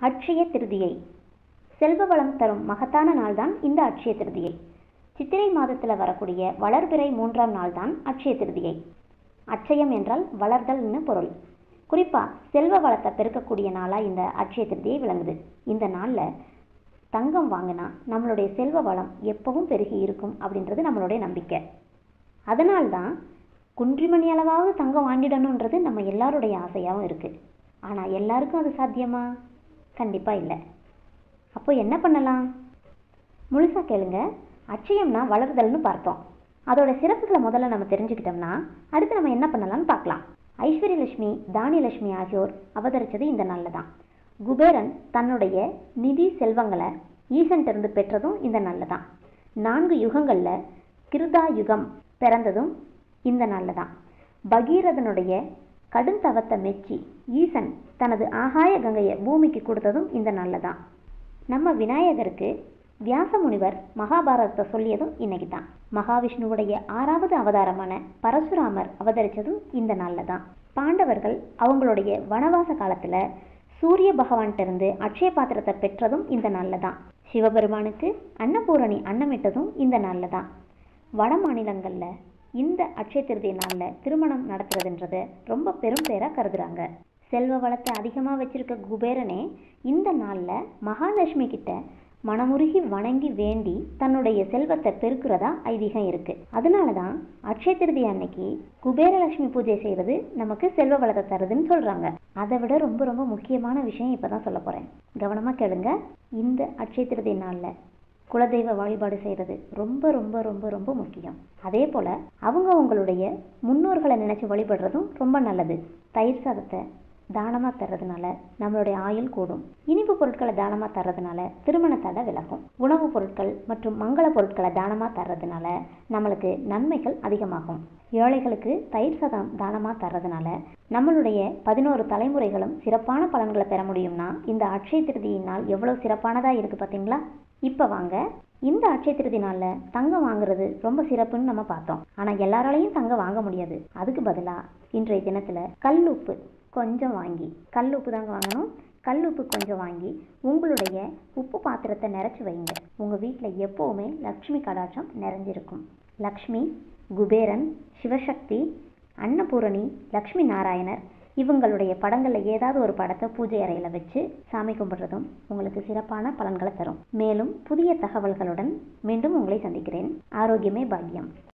அட்சய திருதியை. செல்வ வளம் தரும் மகத்தான நாள் தான் இந்த அட்சய திருதியை. சித்திரை மாதத்தில் வரக்கூடிய வளர்பிறை மூன்றாம் நாள் தான் அட்சய திருதியை. அட்சயம் என்றால் வளர்தல்னு பொருள். குறிப்பாக செல்வ வளத்தை பெருக்கக்கூடிய நாளாக இந்த அட்சய திருதியை விளங்குது. இந்த நாளில் தங்கம் வாங்கினா நம்மளுடைய செல்வ வளம் எப்பவும் பெருகி இருக்கும் அப்படின்றது நம்மளுடைய நம்பிக்கை. அதனால்தான் குன்றிமணி அளவாவது தங்கம் வாங்கிடணுன்றது நம்ம எல்லாருடைய ஆசையாகவும் இருக்குது ஆனால் எல்லாருக்கும் அது சாத்தியமா? கண்டிப்பாக இல்லை. அப்போ என்ன பண்ணலாம்? முழுசாக கேளுங்க. அச்சயம்னா வளருதல்னு பார்த்தோம். அதோட சிறப்புகளை முதல்ல நம்ம தெரிஞ்சுக்கிட்டோம்னா அடுத்து நம்ம என்ன பண்ணலாம்னு பார்க்கலாம். ஐஸ்வர்யலட்சுமி தானியலட்சுமி ஆகியோர் அவதரித்தது இந்த நாளில் தான். குபேரன் தன்னுடைய நிதி செல்வங்களை ஈசன்ட்டிருந்து பெற்றதும் இந்த நாளில் தான். நான்கு யுகங்களில் கிருதா யுகம் பிறந்ததும் இந்த நாளில் தான். பகீரதனுடைய கடும் தவத்தை மெச்சி ஈசன் தனது ஆகாய கங்கையை பூமிக்கு கொடுத்ததும் இந்த நாளில் தான் நம்ம விநாயகருக்கு வியாச முனிவர் மகாபாரதத்தை சொல்லியதும் இன்னைக்கு தான் மகாவிஷ்ணுவுடைய ஆறாவது அவதாரமான பரசுராமர் அவதரித்ததும் இந்த நாளில் தான் பாண்டவர்கள் அவங்களுடைய வனவாச காலத்தில் சூரிய பகவான்கிட்டருந்து அட்சய பாத்திரத்தை பெற்றதும் இந்த நாளில் தான் சிவபெருமானுக்கு அன்னபூரணி அன்னமிட்டதும் இந்த நாளில் தான் வட மாநிலங்களில் இந்த அட்சய திருதி நாளில் திருமணம் நடத்துறதுன்றது ரொம்ப பெரும் பேராக கருதுகிறாங்க செல்வ வளத்தை அதிகமாக வச்சிருக்க குபேரனே இந்த நாளில் மகாலட்சுமி கிட்ட மனமுருகி வணங்கி வேண்டி தன்னுடைய செல்வத்தை பெருக்கிறதா ஐதீகம் இருக்குது அதனால தான் அக்ஷய திருதி அன்னைக்கு குபேரலட்சுமி பூஜை செய்கிறது நமக்கு செல்வ வளத்தை தருதுன்னு சொல்கிறாங்க அதை விட ரொம்ப ரொம்ப முக்கியமான விஷயம் இப்போ தான் சொல்ல போகிறேன் கவனமாக கேளுங்க. இந்த அக்ஷய திருதி நாளில் குலதெய்வ வழிபாடு செய்கிறது ரொம்ப ரொம்ப ரொம்ப ரொம்ப முக்கியம். அதே போல் அவங்க அவங்களுடைய முன்னோர்களை நினச்சி வழிபடுறதும் ரொம்ப நல்லது. தயிர் சாதத்தை தானமாக தர்றதுனால நம்மளுடைய ஆயுள் கூடும். இனிப்பு பொருட்களை தானமாக தர்றதுனால திருமண தடை விலகும். உணவுப் பொருட்கள் மற்றும் மங்கள பொருட்களை தானமாக தர்றதுனால நம்மளுக்கு நன்மைகள் அதிகமாகும். ஏழைகளுக்கு தயிர் சதம் தானமாக தர்றதுனால நம்மளுடைய பதினோரு தலைமுறைகளும் சிறப்பான பலன்களை பெற முடியும்னா இந்த அட்சய திருதியின் நாள் எவ்வளோ சிறப்பானதாக இருக்குது பார்த்தீங்களா இப்போ வாங்க. இந்த அட்சய திருதி நாளில் தங்கம் வாங்குறது ரொம்ப சிறப்புன்னு நம்ம பார்த்தோம். ஆனால் எல்லாராலையும் தங்கம் வாங்க முடியாது. அதுக்கு பதிலாக இன்றைய தினத்தில் கல்லுப்பு கொஞ்சம் வாங்கி கல் உப்பு தாங்க வாங்கணும். உப்பு கொஞ்சம் வாங்கி உங்களுடைய உப்பு பாத்திரத்தை நிறச்சி வைங்க. உங்கள் வீட்டில் எப்போவுமே லக்ஷ்மி கடாட்சம் நிறைஞ்சிருக்கும். லக்ஷ்மி குபேரன் சிவசக்தி அன்னபூரணி லக்ஷ்மி நாராயணர் இவங்களுடைய படங்களில் ஏதாவது ஒரு படத்தை பூஜை அறையில் வச்சு சாமி கும்பிட்றதும் உங்களுக்கு சிறப்பான பலன்களை தரும். மேலும் புதிய தகவல்களுடன் மீண்டும் உங்களை சந்திக்கிறேன். ஆரோக்கியமே பாக்கியம்.